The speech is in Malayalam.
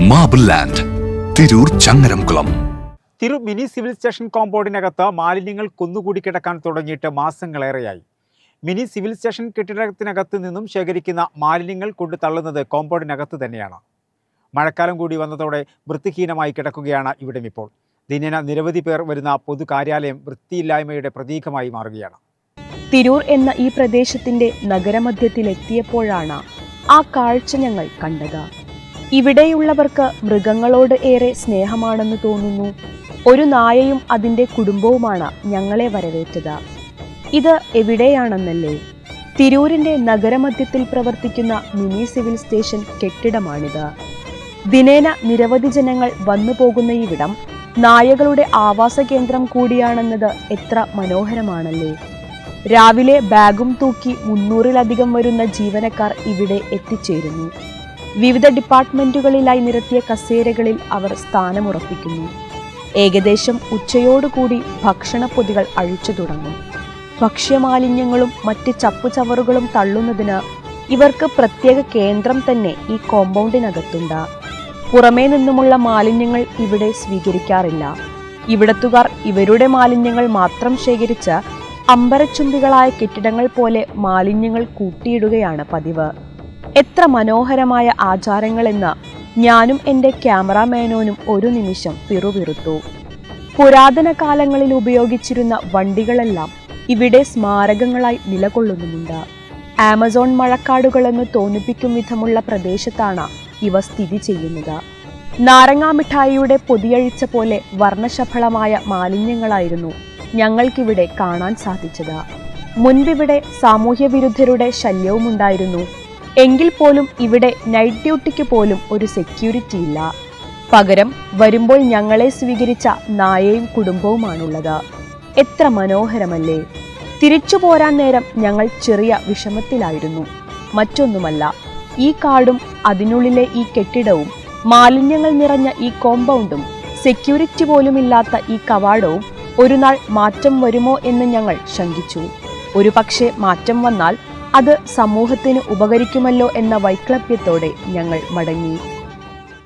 മാബിൾ ലാൻഡ് തിരൂർ ചങ്ങരംകുളം തിരു മിനി സിവിൽ സ്റ്റേഷൻ കോമ്പൗണ്ടിനകത്ത് മാലിന്യങ്ങൾ കുന്നുകൂടി കിടക്കാൻ തുടങ്ങിയിട്ട് മാസങ്ങളേറെയായി മിനി സിവിൽ സ്റ്റേഷൻ കെട്ടിടത്തിനകത്ത് നിന്നും ശേഖരിക്കുന്ന മാലിന്യങ്ങൾ കൊണ്ട് തള്ളുന്നത് കോമ്പൗണ്ടിനകത്ത് തന്നെയാണ് മഴക്കാലം കൂടി വന്നതോടെ വൃത്തിഹീനമായി കിടക്കുകയാണ് ഇവിടം ഇപ്പോൾ ദിനേന നിരവധി പേർ വരുന്ന പൊതു കാര്യാലയം വൃത്തിയില്ലായ്മയുടെ പ്രതീകമായി മാറുകയാണ് തിരൂർ എന്ന ഈ പ്രദേശത്തിന്റെ നഗരമധ്യത്തിലെത്തിയപ്പോഴാണ് ആ കാഴ്ച ഞങ്ങൾ കണ്ടത് ഇവിടെയുള്ളവർക്ക് മൃഗങ്ങളോട് ഏറെ സ്നേഹമാണെന്ന് തോന്നുന്നു. ഒരു നായയും അതിന്റെ കുടുംബവുമാണ് ഞങ്ങളെ വരവേറ്റത്. ഇത് എവിടെയാണെന്നല്ലേ? തിരൂരിന്റെ നഗരമധ്യത്തിൽ പ്രവർത്തിക്കുന്ന മിനി സിവിൽ സ്റ്റേഷൻ കെട്ടിടമാണിത്. ദിനേന നിരവധി ജനങ്ങൾ വന്നു പോകുന്ന ഇവിടം നായകളുടെ ആവാസ കേന്ദ്രം കൂടിയാണെന്നത് എത്ര മനോഹരമാണല്ലേ? രാവിലെ ബാഗും തൂക്കി മുന്നൂറിലധികം വരുന്ന ജീവനക്കാർ ഇവിടെ എത്തിച്ചേരുന്നു. വിവിധ ഡിപ്പാർട്ട്മെന്റുകളിലായി നിരത്തിയ കസേരകളിൽ അവർ സ്ഥാനമുറപ്പിക്കുന്നു. ഏകദേശം ഉച്ചയോടുകൂടി ഭക്ഷണപ്പൊതികൾ അഴിച്ചു തുടങ്ങും. ഭക്ഷ്യമാലിന്യങ്ങളും മറ്റ് ചപ്പുചവറുകളും തള്ളുന്നതിന് ഇവർക്ക് പ്രത്യേക കേന്ദ്രം തന്നെ ഈ കോമ്പൗണ്ടിനകത്തുണ്ട്. പുറമേ നിന്നുമുള്ള മാലിന്യങ്ങൾ ഇവിടെ സ്വീകരിക്കാറില്ല. ഇവിടത്തുകാർ ഇവരുടെ മാലിന്യങ്ങൾ മാത്രം ശേഖരിച്ച് അമ്പരച്ചുംബികളായ കെട്ടിടങ്ങൾ പോലെ മാലിന്യങ്ങൾ കൂട്ടിയിടുകയാണ് പതിവ്. എത്ര മനോഹരമായ ആചാരങ്ങളെന്ന് ഞാനും എന്റെ ക്യാമറാമാനോനും ഒരു നിമിഷം പിറുപിറുത്തു. പുരാതന കാലങ്ങളിൽ ഉപയോഗിച്ചിരുന്ന വണ്ടികളെല്ലാം ഇവിടെ സ്മാരകങ്ങളായി നിലകൊള്ളുന്നുമുണ്ട്. ആമസോൺ മഴക്കാടുകളെന്ന് തോന്നിപ്പിക്കും വിധമുള്ള പ്രദേശത്താണ് ഇവ സ്ഥിതി ചെയ്യുന്നത്. നാരങ്ങാ മിഠായിയുടെ പൊതിയഴിച്ച പോലെ വർണശഫളമായ മാലിന്യങ്ങളായിരുന്നു ഞങ്ങൾക്കിവിടെ കാണാൻ സാധിച്ചത്. മുൻപിവിടെ സാമൂഹ്യ വിരുദ്ധരുടെ ശല്യവുമുണ്ടായിരുന്നു. എങ്കിൽ പോലും ഇവിടെ നൈറ്റ് ഡ്യൂട്ടിക്ക് പോലും ഒരു സെക്യൂരിറ്റി ഇല്ല. പകരം വരുമ്പോൾ ഞങ്ങളെ സ്വീകരിച്ച നായയും കുടുംബവുമാണുള്ളത്. എത്ര മനോഹരമല്ലേ. തിരിച്ചു പോരാൻ നേരം ഞങ്ങൾ ചെറിയ വിഷമത്തിലായിരുന്നു. മറ്റൊന്നുമല്ല ഈ കാടും അതിനുള്ളിലെ ഈ കെട്ടിടവും മാലിന്യങ്ങൾ നിറഞ്ഞ ഈ കോമ്പൗണ്ടും സെക്യൂരിറ്റി പോലുമില്ലാത്ത ഈ കവാടവും ഒരു നാൾ മാറ്റം വരുമോ എന്ന് ഞങ്ങൾ ശങ്കിച്ചു. ഒരു പക്ഷേ മാറ്റം വന്നാൽ അത് സമൂഹത്തിന് ഉപകരിക്കുമല്ലോ എന്ന വൈക്ലപ്യത്തോടെ ഞങ്ങൾ മടങ്ങി.